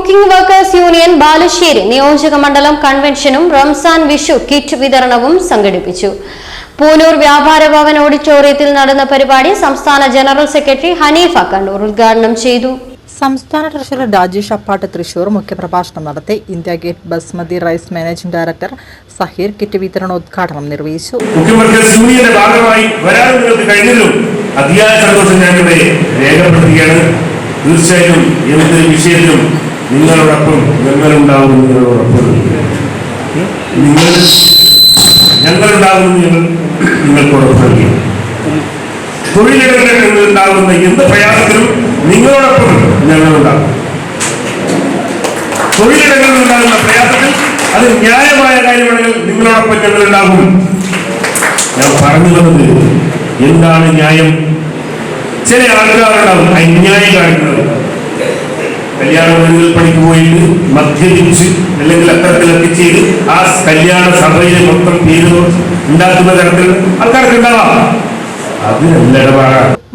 Cooking workers union Balussery നിയോജക മണ്ഡലം കൺവെൻഷനും Ramzan Vishu kit വിതരണവും സംഘടിപ്പിച്ചു. പൂനൂർ വ്യാപാര ഭവൻ ഓഡിറ്റോറിയത്തിൽ നടന്ന പരിപാടി സംസ്ഥാന ജനറൽ സെക്രട്ടറി ഹനീഫ കണ്ണൂർ ഉദ്ഘാടനം ചെയ്തു. സംസ്ഥാന ട്രഷറർ രാജേഷ് അപ്പാട്ട് തൃശൂർ മുഖ്യപ്രഭാഷണം നടത്തി. India Gate basmati rice managing director Zaheer kit വിതരണ ഉദ്ഘാടനം നിർവഹിച്ചു. തീർച്ചയായിട്ടും വർക്കേഴ്സ് യൂണിയന്റെ ഭാഗമായി വരാൻ നിങ്ങൾക്ക് കഴിഞ്ഞതിലും അതിയായ സന്തോഷം ഞാനിവിടെ രേഖപ്പെടുത്തുകയാണ്. തീർച്ചയായും എന്ത് വിഷയത്തിലും നിങ്ങളോടൊപ്പം ഞങ്ങളുണ്ടാവും നിങ്ങളോടൊപ്പം നിങ്ങൾ ഞങ്ങളുണ്ടാകും ഞങ്ങൾ നിങ്ങൾക്കോടൊപ്പം തൊഴിലിടങ്ങളിൽ ഉണ്ടാകുന്ന എന്ത് പ്രയാസത്തിലും നിങ്ങളോടൊപ്പം ഞങ്ങളുണ്ടാകും. തൊഴിലിടങ്ങളിൽ ഉണ്ടാകുന്ന പ്രയാസത്തിൽ അത് ന്യായമായ കാര്യമാണെങ്കിൽ നിങ്ങളോടൊപ്പം ഞങ്ങളുണ്ടാകും. ഞാൻ പറഞ്ഞു വന്നത് എന്താണ് ന്യായം? ചില ആൾക്കാരുണ്ടാവും അന്യായം കല്യാണ വീടുകൾ പണിക്ക് പോയിട്ട് മദ്യപിച്ച് അല്ലെങ്കിൽ അത്തരത്തിലൊക്കെ ചെയ്ത് ആ കല്യാണ സഭയിലെ മൊത്തം പേര് ഉണ്ടാക്കുന്ന തരത്തിൽ ആൾക്കാർക്ക് ഉണ്ടാവാം.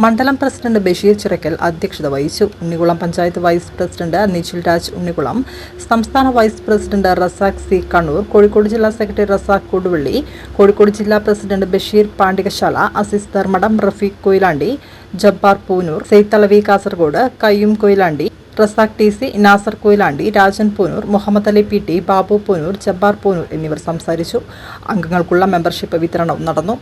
മണ്ഡലം പ്രസിഡന്റ് ബഷീർ ചിറക്കൽ അധ്യക്ഷത വഹിച്ചു. ഉണ്ണികുളം പഞ്ചായത്ത് വൈസ് പ്രസിഡന്റ് നിഖിൽ രാജ് ഉണ്ണികുളം സംസ്ഥാന vice president Razak C Kannur Kozhikode ജില്ലാ സെക്രട്ടറി റസാഖ് കൊടുവള്ളി കോഴിക്കോട് ജില്ലാ പ്രസിഡന്റ് ബഷീർ പാണ്ടികശാല അസീസ് ധർമ്മടം റഫീഖ് കൊയിലാണ്ടി ജബ്ബാർ പൂനൂർ സെയ്ത്തലവി കാസർഗോഡ് കയ്യും Koyilandy Razak T C Nasar Koyilandy Rajan Poonoor Muhammad Ali P T Babu Poonoor Jabbar Poonoor എന്നിവർ സംസാരിച്ചു. അംഗങ്ങൾക്കുള്ള മെമ്പർഷിപ്പ് വിതരണവും നടന്നു.